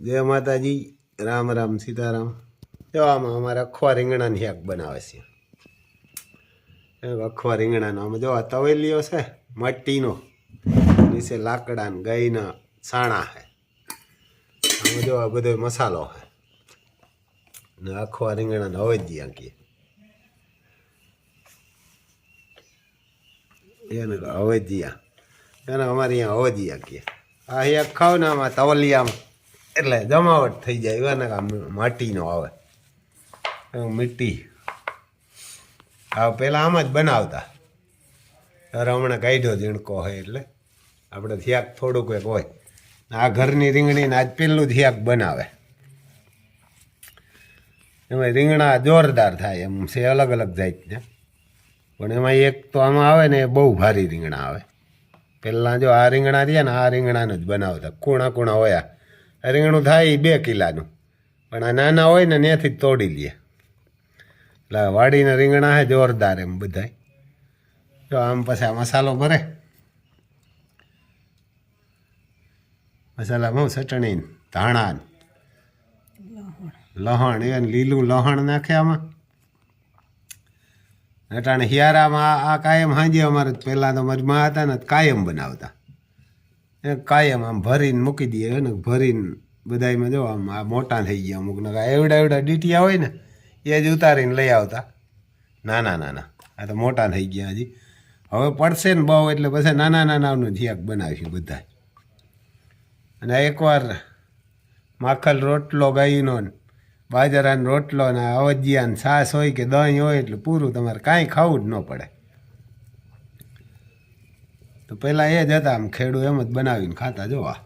જય માતાજી. રામ રામ સીતારામ. જો આમાં અમારે અખવા રીંગણાની શાક બનાવે છે. અખવા રીંગણાનો આમાં જો આ તવેલીઓ છે મટ્ટીનો નીચે લાકડા ને ગાયના છાણા છે. આમાં જો બધો મસાલો છે. ને અખવા રીંગણાને અવેજી આંકીએ એને અવેજીયા એને અમારે અહીંયા અવેજીયા કહે આ શાક ખાવ ને આમાં તવલિયામાં. એટલે જમાવટ થઈ જાય એને આમ માટીનો આવે. એવું મીઠી. આ પહેલાં આમાં જ બનાવતા. ત્યારે હમણાં કાઢ્યો ઝીણકો હોય એટલે. આપણે થિયાક થોડુંક એક હોય. આ ઘરની રીંગણીને આજ પેલું થિયાક બનાવે. એમાં રીંગણા જોરદાર થાય. એમ છે અલગ અલગ જાતના. પણ એમાં એક તો આમાં આવે ને એ બહુ ભારી રીંગણા આવે. પહેલાં જો આ રીંગણા રહ્યા ને આ રીંગણાનું જ બનાવતા કૂણા કૂણા હોયા રીંગણું થાય બે કિલાનું. પણ આ નાના હોય ને ત્યાંથી જ તોડી લે. એટલે વાડીને રીંગણા હે જોરદાર એમ બધાય. જો આમ પછી આ મસાલો ભરે. મસાલામાં બહુ ચટણી ધાણા લહણ. એ લીલું લહણ નાખે આમાં. અટાણે હિયારામાં આ- કાયમ હાંજે અમારે પહેલાં તો મજમાં હતા ને કાયમ બનાવતા. એ કાયમ આમ ભરીને મૂકી દઈએ ને, ભરીને બધાયમાં જો આમ આ મોટા થઈ ગયા અમુક નકા એવડા એવડા ડીટીયા હોય ને, એ જ ઉતારીને લઈ આવતા. નાના નાના, આ તો મોટા થઈ ગયા હજી. હવે પડશે ને બહુ એટલે પછી નાના નાનાનું જીયાક બનાવીશું બધા અને એકવાર માખલ રોટલો ગાયનો ને બાજરાનો રોટલો ને અવજિયાને છાશ હોય કે દહીં હોય એટલે પૂરું તમારે કાંઈ ખાવું જ ન પડે. તો પહેલાં એ જ હતા આમ ખેડૂ એમ જ બનાવીને ખાતા, જોવા.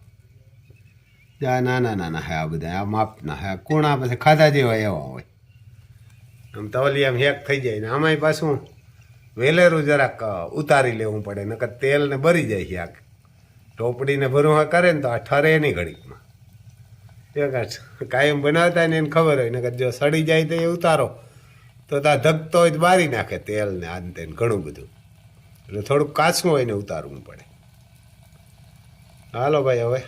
આ નાના નાના હે આ બધા, આ માપના હે કોણા પછી ખાધા જેવા એવા હોય. આમ તવલી આમ હેક થઈ જાય ને આમાંય પાછું વેલેરું જરાક ઉતારી લેવું પડે, નકર તેલ ને ભરી જાય છે આ ટોપડીને ભરવા કરે ને તો આ ઠરે નહીં ઘડીકમાં. કાયમ બનાવતા ને એને ખબર હોય, નકર જો સડી જાય તો એ ઉતારો. તો ત્યાં ધગતો હોય તો બારી નાખે તેલ ને આ ઘણું બધું. એટલે થોડુંક કાચું હોય ને ઉતારવું પડે. હાલો ભાઈ હવે.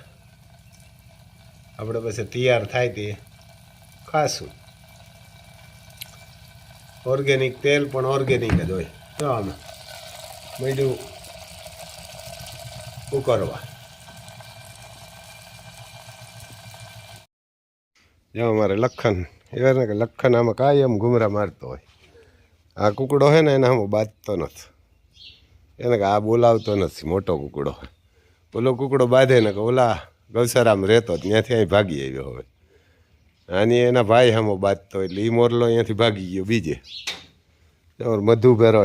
આપણે પછી તૈયાર થાય તે. ખાશું. ઓર્ગેનિક તેલ પણ ઓર્ગેનિક જ હોય. તો આમાં. બીજું ઉકરવા જો અમારે લખન, એવા ને કે લખન આમાં કાયમ ઘુમરા મારતો હોય. આ કુકડો છે ને એને આમાં બાંધતો નથી. એને કે આ બોલાવતો નથી, મોટો કુકડો. ઓલો કુકડો બાંધે ને કે ઓલા ગૌસારામ રહેતો જ, ત્યાંથી અહીં ભાગી આવ્યો હવે. આની એના ભાઈ હામો બાંધતો એટલે એ મોરલો અહીંયાથી ભાગી ગયો બીજે. મધુ ભેરો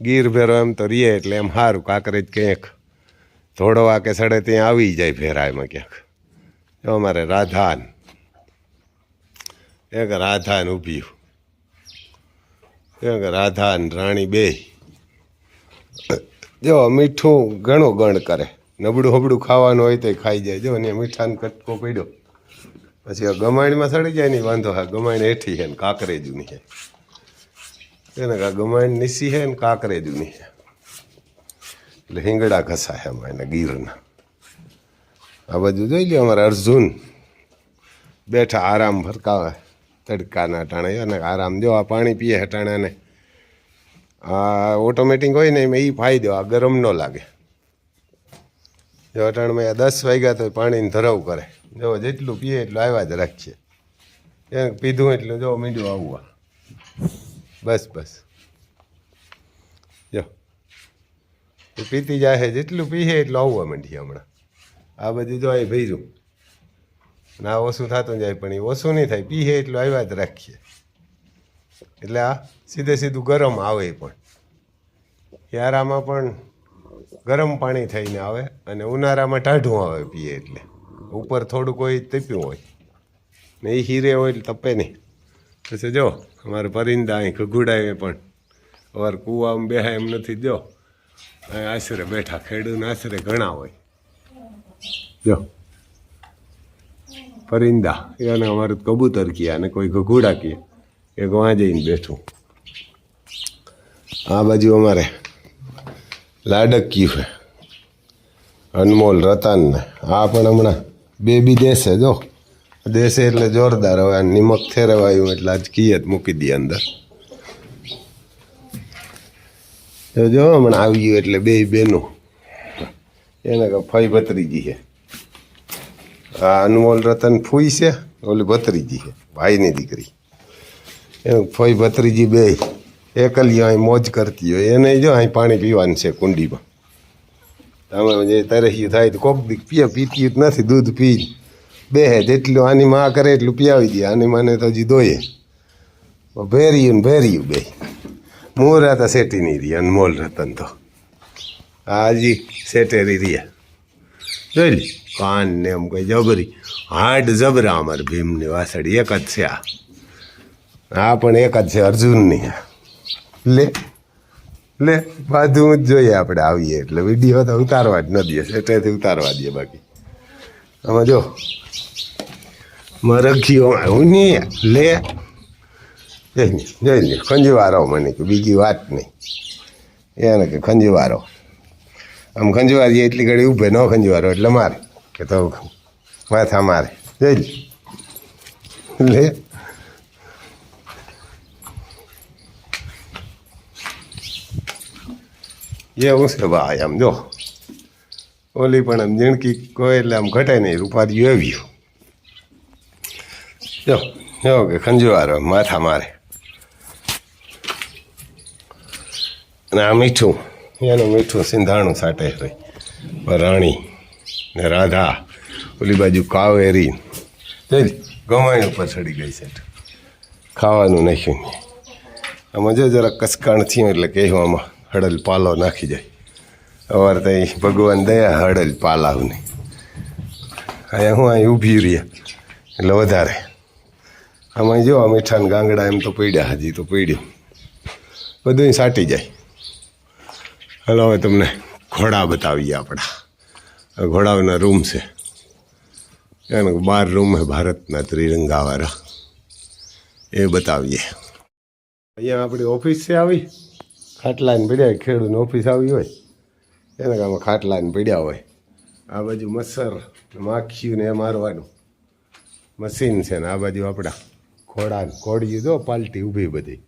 ગીર ભેરો એમ તો રીએ એટલે એમ સારું કાંકરેજ ક્યાંક ધોડવા કે સડે ત્યાં આવી જાય ભેરા એમાં ક્યાંક. જો અમારે રાધાન એક રાધાન ઊભી એક ને રાણી બે. જો મીઠું ઘણું ગણ કરે. નબળું હબડું ખાવાનું હોય તો ખાઈ જાય. જો ને મીઠાનો કટકો પડ્યો. પછી ગમાણીમાં સડી જાય ને વાંધો હા, ગમાણ હેઠી છે ને કાંકરેજુની છે એને કા ગમાણ નીસી છે ને કાંકરેજુની છે એટલે હિંગડા ઘસા છે એમાં, એને ગીરના. આ બાજુ જોઈ લ્યો અમારે અર્જુન. બેઠા આરામ ફરકાવે તડકાના ટાણે અને આરામ જો આ પાણી પીએ હટાણે આ ઓટોમેટિક હોય ને એમાં એ ફાયદો, આ ગરમ ન લાગે. જો અટાણમાં દસ વાગ્યા તો પાણીને ધરાવ કરે. જો જેટલું પીએ એટલું આવ્યા જ રાખીએ. એને પીધું એટલું જો મીંડું આવવા. બસ બસ. જો. એ પીતી જાય જેટલું પીએ એટલું આવવા માંડીએ હમણાં. આ બધું જો અહીં ભર્યું. ના ઓછું થતું જાય, પણ એ ઓછું નહીં થાય. પીએ એટલું આવ્યા જ રાખીએ. એટલે આ સીધે સીધું ગરમ આવે પણ. યારામાં પણ ગરમ પાણી થઈને આવે અને ઉનાળામાં ટાઢું આવે પીએ એટલે. ઉપર થોડું કોઈ તપ્યું હોય. ને એ હીરે હોય એટલે તપે નહીં. પછી જો, અમારે પરિંદા અહીં ઘગુડાવે પણ અવાર કૂવામાં બેહા એમ નથી, જો. આશરે બેઠા ખેડૂત આશરે ઘણા હોય. જો. પરિંદા. એને અમારે કબૂતર કહે અને કોઈ ઘઘોડા કહે એક વાં જઈને બેઠું. આ બાજુ અમારે લાડક કયું છે. અનમોલ, રતનને. આ પણ હમણાં બેબી દેશે, જો. દેશે એટલે જોરદાર. હવે નિમક થેરવાયું એટલે આજ કીએ જ મૂકી દઈએ અંદર. જો હમણાં આવી ગયું એટલે બે બેનું. એને કે ફઈ ભત્રીજી છે. અનમોલ રતન ફૂઈ છે, ઓલી ભત્રીજી છે, ભાઈની દીકરી. એનું ફોઈ ભત્રીજી બે એકલી અહીં મોજ કરતી હોય, એને જો અહીં પાણી પીવાનું છે કુંડીમાં. તમે જે તરસ્યું થાય તો કોક દીક પીએ પીતી જ નથી, દૂધ પી બે જેટલું આની માં કરે એટલું પીયાવી દે, આની માને તો હજી દોયે. ભેર્યું ને ભેર્યું બે. મોરા તો સેટી નહીં રહી અનમોલ રતન તો. હાજી સેટેરી રહ્યા. જોઈ લી કાન ને એમ કઈ જબરી. હાડ જબરા અમારે ભીમની વાસળી. એક જ છે આ. આ પણ એક જ છે અર્જુનની. લે લે બધું જ જોઈએ આપણે આવીએ. એટલે વીડિયો તો ઉતારવા જ ન દઈએ. સેટેથી ઉતારવા દઈએ બાકી. આમાં જો. મરઘીઓ હું નહીં લે. જોઈ લે, જોઈ ખંજવારો મને કે બીજી વાત નહીં. એને કે ખંજવારો. આમ ખંજવારીએ એટલી ઘડી ઊભે ન ખંજવારો એટલે મારે કે તો માથા મારે. જોઈ લે. એવું છે ભાઈ આમ જો. ઓલી પણ આમ જીણકી કોઈ એટલે આમ ઘટે નહીં રૂપારી આવ્યું જો જો કે ખંજવારો, માથા મારે. અને આ મીઠું. એનું મીઠું સિંધાણું સાટે રહી રાણી ને રાધા, ઓલી બાજુ કાવેરી જોઈ ગવાણી ઉપર ચડી ગઈ છે. ખાવાનું નાખ્યું નહીં. આમાં જો જરા કસકાણ થયું એટલે કહેવામાં હળલ પાલો નાખી જાય. અવાર તો ભગવાન દયા હળલ પાલાવની. અહીંયા હું અહીં ઊભી રહ્યા, એટલે વધારે. આમાં જો આ મીઠા ગાંગડા એમ તો પીડ્યા હજી તો પીડ્યું. બધું સાટી જાય. હલો, હવે તમને ઘોડા બતાવીએ આપણા. ઘોડાઓના રૂમ છે. એને બાર રૂમ છે ભારતના ત્રિરંગાવાળા. એ બતાવીએ. અહીંયા આપણી ઓફિસ છે આવી. ખાટલાને પીડ્યા ખેડૂત ઓફિસ આવી હોય. એને કામ ખાટલાને પીડ્યા હોય. આ બાજુ મચ્છર માખીયું ને એ મારવાનું. મશીન છે ને આ બાજુ આપણા. ઘોડા ઘોડી જો પાલટી ઊભી બધી.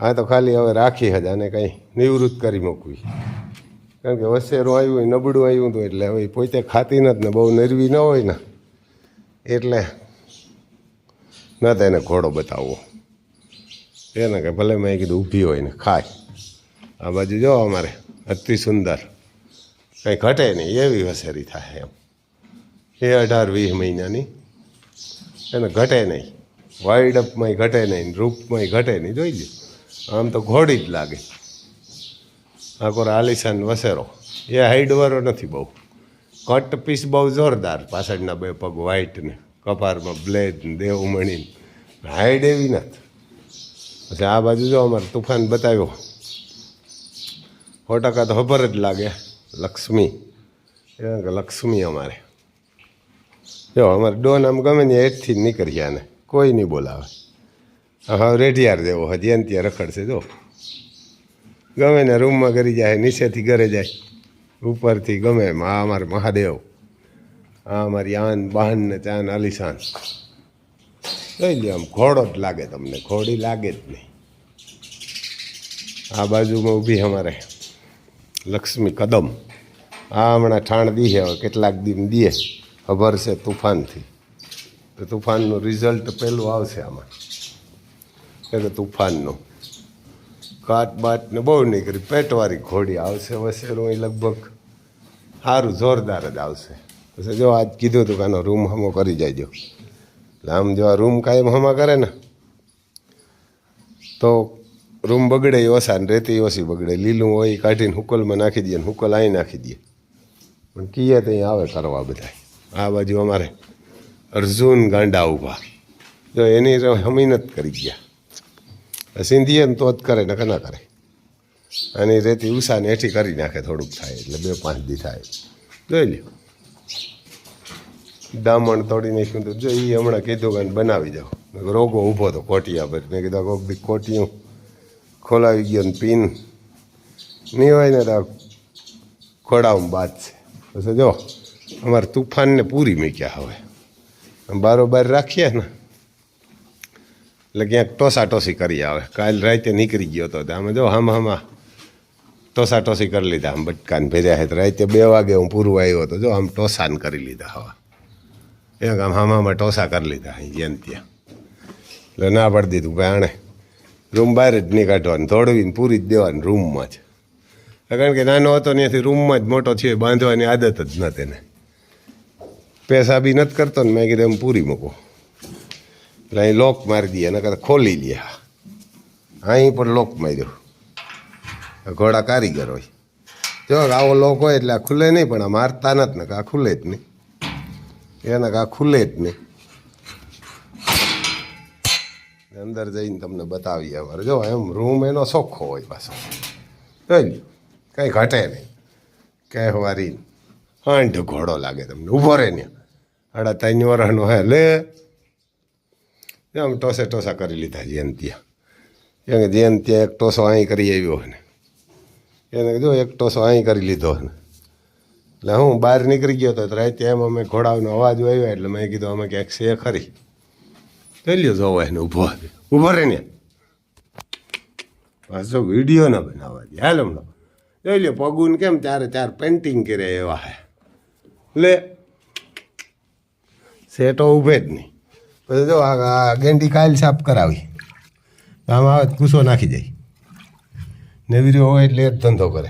આ તો ખાલી હવે રાખી હજ આને કંઈ નિવૃત્ત કરી મૂકવી. કારણ કે વસેરું આવ્યું હોય નબળું આવ્યું હતું એટલે હવે પોતે ખાતી નથી ને, બહુ નરવી ન હોય ને, એટલે ન તો એને ઘોડો બતાવવો. એને કે ભલે મેં કીધું ઊભી હોય ને, ખાય. આ બાજુ જો અમારે, અતિ સુંદર. કંઈ ઘટે નહીં, એવી વસેરી થાય એમ. એ અઢાર વીસ મહિનાની. એને ઘટે નહીં. વાઇડ અપમાંય ઘટે નહીં રૂપમાંય ઘટે નહીં, જોઈ લે આમ તો ઘોડી જ લાગે. આખો આલિશાન વસેરો. એ હાઈડવારો નથી બહુ. કટ પીસ બહુ જોરદાર પાછળના બે પગ વ્હાઈટ ને, કપારમાં બ્લેડ ને, દેવમણી હાઈડ એવી નથી પછી આ બાજુ જો અમારે તુફાન બતાવ્યો. સો તો ખબર જ લાગે, લક્ષ્મી. કે લક્ષ્મી અમારે. જો, અમારે ડોન આમ ગમે ને એટથી જ નીકળી આને કોઈ નહીં બોલાવે. હવે રેઢિયાર જેવો હજી એને ત્યાં રખડશે જો. ગમે ને રૂમમાં કરી જાય, નીચેથી ઘરે જાય, ઉપરથી ગમે એમ. આ અમારે મહાદેવ. આ અમારી આન બહાન ને ચાન અલીશાન જોઈ દે આમ ઘોડો જ લાગે તમને, ઘોડી લાગે જ નહીં. આ બાજુમાં ઊભી અમારે લક્ષ્મી કદમ. આ હમણાં ઠાણ દી હવે કેટલાક દિન દીએ. ખબર છે તુફાનથી. તો તુફાનનું રિઝલ્ટ પહેલું આવશે આમાં. એટલે તુફાનનું. કાટ બાટ ને બહુ નીકળી. પેટવાળી ઘોડી આવશે વસેરું એ લગભગ. સારું જોરદાર જ આવશે. પછી જો આજ કીધું હતું કે આનો રૂમ હમો કરી જાયજો. એટલે આમ જો આ રૂમ કાયમ હમા કરે ને, તો રૂમ બગડે એ ઓછા ને રેતી ઓછી બગડે. લીલું હોય એ કાઢીને હુકલમાં નાખી દઈએ ને હુકલ અહીં નાખી દઈએ. પણ કીએ તો આવે કરવા બધા આ બાજુ અમારે અર્જુન ગાંડા ઊભા. જો એની હમીનત કરી ગયા. સિંધીએ તો જ કરે ને ના કરે. અને રેતી ઉષાને હેઠી કરી નાખે થોડુંક થાય, એટલે બે પાંચ દી થાય. જોઈ લ્યો. દામણ તોડી નાખ્યું તો જો એ હમણાં કીધું કે બનાવી જાઓ રોગો ઊભો તો કોટિયા પર. મેં કીધું કોક બી કોટિયું ખોલાવી ગયો ને પીન. નહીં હોય ને તો ખોડાવું બાદ છે. પછી જો, અમારે તુફાનને પૂરી મૂક્યા હવે. બારોબાર રાખીએ ને. એટલે ક્યાંક ટોસા કરી આવે. કાલ રાતે નીકળી ગયો હતો આમાં જો હમ હામાં ટોસા ટોસી કરી લીધા, આમ બટકાને ભેર્યા હતા રાતે બે વાગે હું પૂરું આવ્યો હતો જો આમ ટોસાન કરી લીધા હવા. એક આમ હામામાં ટોસા કરી લીધા જ્યાં ત્યાં. એટલે ના પાડી દીધું, ભાઈ આણે રૂમ બહાર જ નહીં કાઢવાની દોડવીને પૂરી જ દેવાની રૂમમાં જ. કારણ કે નાનો હતો ત્યાંથી રૂમમાં જ મોટો છે, બાંધવાની આદત જ ન તેને. પૈસા બી નથી કરતો ને, મેં કીધું એમ પૂરી મૂકો. એટલે અહીં લોક મારી દઈએ કરતાં ખોલી લે અહીં પણ લોક માર્યો ઘોડા કારીગર હોય જો આવો લોક હોય એટલે આ ખુલે નહીં, પણ આ મારતા નથી ને, કા ખુલે જ નહીં. એના કા ખુલે જ નહીં. અંદર જઈને તમને બતાવીએ અમારે જો, એમ રૂમ એનો સોખો હોય પાછો. જોઈ લ્યો, કંઈ ઘટે નહીં. કહેવારી હાંઢ ઘોડો લાગે તમને. ઊભો રહે ને અડા ત્રણ વરણ હે, લે. આમ ટોસે ટોસા કરી લીધા જેન ત્યાં એમ કે જેન ત્યાં એક ટોસો અહીં કરી આવ્યો ને. એને જો એક ટોસો અહીં કરી લીધો ને. એટલે હું બહાર નીકળી ગયો હતો રાતે એમ અમે ઘોડાનો અવાજ આવ્યો એટલે મેં કીધું, અમે ક્યાંક છે ખરી. જોઈ લ્યો જોવો એને ઊભો ઊભો રહે ને પાછો વીડિયો ના બનાવવા દે. હાલ હમણાં. જોઈ લ્યો, પગુન કેમ ચારે ચાર પેન્ટિંગ કરે એવા હે લે. સેટો ઊભે જ નહીં. પછી જો આ ગેંડી કાયલ સાફ કરાવી. આમાં આવે કૂસો નાખી જાય. નેવીર્યો હોય એટલે એ જ ધંધો કરે.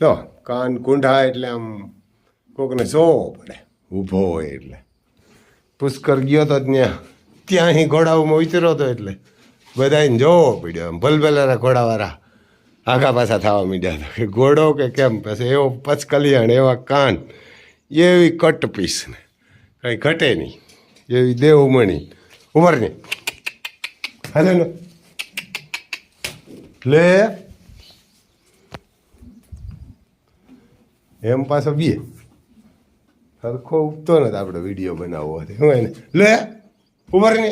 જો, કાન કુંઢા એટલે આમ કોકને જોવો પડે. ઊભો હોય એટલે. પુષ્કર ગયો તો ત્યાં ત્યાં. અહીં ઘોડાઓમાં ઉતર્યો હતો એટલે. બધાને જોવો પડ્યો આમ. ભલભલારા ઘોડાવાળા આગા પાછા થવા માંડ્યા હતા. કે ઘોડો કે કેમ? પછી એવો પચકલિયાણ, એવા કાન. એવી કટ પીસ ને કંઈ ઘટે નહીં. એવી દેવમણી ઉમર ને. હાલે ને. લે. એમ પાછો બે સરખો ઉગતો નથી આપણે વીડિયો બનાવવો હોય શું એને લે. ઉભર ને.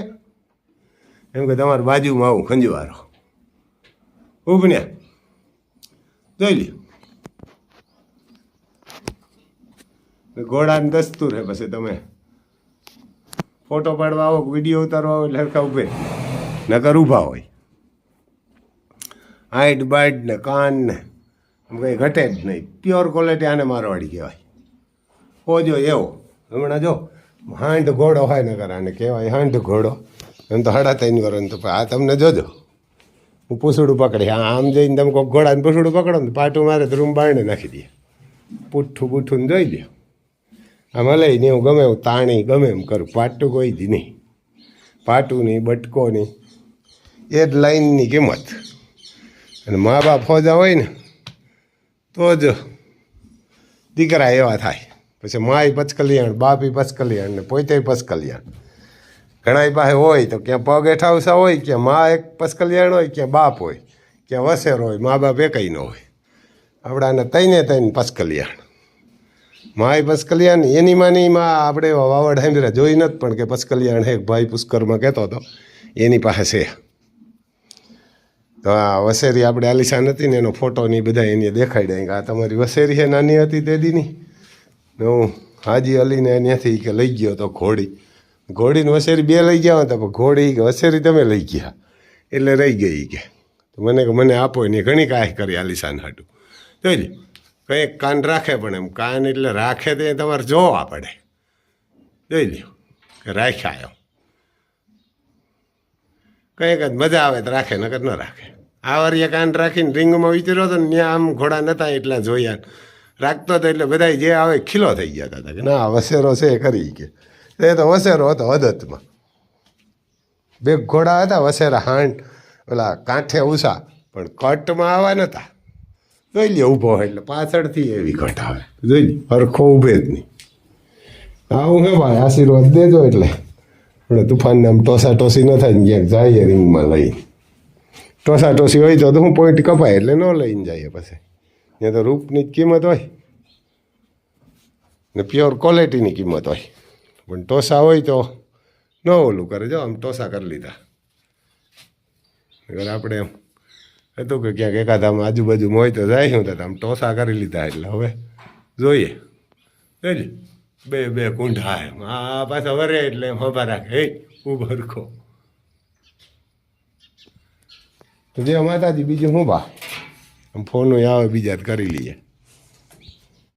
એમ કે તમારી બાજુમાં આવું ખંજવારો. ઉભને જોઈ લ્યો ઘોડાને દસ્તુર હે પછી તમે. ફોટો પાડવા આવો, વીડિયો ઉતારવા આવો, લડકા ઉભે નકર ઊભા હોય. હાઈટ, બાઈટ ને કાન ને આમ કંઈ ઘટે જ નહીં. પ્યોર ક્વોલિટી આને મારવાડી કહેવાય. હોજો એવો. હમણાં જો હાંડ ઘોડો હોય નકર આને કહેવાય હાંડ ઘોડો. એમ તો હડા ત્રણ ને તો આ તમને જોજો. હું પૂસડું પકડી હા આમ જઈને તમે કોઈ ઘોડાને પૂછડું પકડો ને પાટું મારે તો રૂમ બારણે નાખી દે. પૂઠું પુઠ્ઠું જોઈ લ્યો. આમાં લઈને હું ગમે એવું તાણી, ગમે એમ કરું. પાટું કોઈ જ નહીં. પાટું નહીં, બટકો નહીં. એ જ લાઈનની કિંમત. અને મા બાપ ફોજા હોય ને, તો જ દીકરા એવા થાય. પછી માય પચકલ્યાણ બાપી પચકલ્યાણ ને પોતે પચકલ્યાણ ઘણા પાસે હોય તો ક્યાં પગ હેઠાવસા હોય, ક્યાં મા એક પચકલ્યાણ હોય, ક્યાં બાપ હોય, ક્યાં વસેર હોય, મા બાપ એકઈ ન હોય. આપણાને તઈને તઈને પચકલ્યાણ માય પસકલ્યાણ એની માની માં આપણે વાવડ હાંભરા જોઈ નથી પણ કે પસકલ્યાણ હે, ભાઈ પુષ્કરમાં કહેતો હતો. એની પાસે તો આ વસેરી આપણે આલિશાન હતી ને એનો ફોટો ને બધા એને દેખાડ્યા. કે આ તમારી વસેરી છે નાની હતી તે દીની ને હું હાજી અલીને ત્યાંથી કે લઈ ગયો તો ઘોડી. ઘોડીને વસેરી બે લઈ ગયા હતા પણ ઘોડી કે વસેરી તમે લઈ ગયા. એટલે રહી ગઈ કે. મને મને આપો ને ઘણી કાંઈ કરી આલિશાન હાટું. જોઈ લે કંઈક કાન રાખે પણ એમ. કાન એટલે રાખે તે તમારે જોવા પડે. જોઈ લ્યો. કે રાખ્યા એમ. કંઈક જ મજા આવે તો રાખે, નકર ન રાખે. આ વારીએ કાન રાખીને રિંગમાં વિચાર્યો હતો ને ત્યાં આમ ઘોડા નતા એટલા જોયા. રાખતો હતો એટલે બધા જે આવે ખીલો થઈ ગયા હતા કે ના વસેરો છે એ કરી કે. એ તો વસેરો હતો હદતમાં બે ઘોડા હતા વસેરા હાંડ, ઓલા કાંઠે ઉષા પણ કટમાં આવા નતા. જોઈ લે ઊભો હોય એટલે પાછળથી એવી કટ આવે. જોઈ લે હરખો ઊભે જ નહીં. આવું હે ભાઈ, આશીર્વાદ દેજો એટલે. આપણે તુફાનને આમ ટોસા ટોસી ન થાય ક્યાંક જાય રિંગમાં લઈને. ટોસા ટોસી હોય તો હું પોઈન્ટ કપાય એટલે ન લઈને જઈએ પછી. ત્યાં તો રૂપની જ કિંમત હોય. ને પ્યોર ક્વોલિટીની કિંમત હોય. પણ ટોસા હોય તો ન ઓલું કરે. જો, આમ ટોસા કરી લીધા. આપણે એમ હતું કે ક્યાંક એકાદ આમ આજુબાજુમાં હોય તો જાય હું આમ ટોસા કરી લીધા એટલે હવે જોઈએ. જોઈ બે બે કુંઢા એમ. આ પાછા વરે એટલે એમ હભા રાખે. એ ઊભો રખો. તો જે માતાજી બીજું શું બા? આમ ફોન આવે બીજા કરી લઈએ.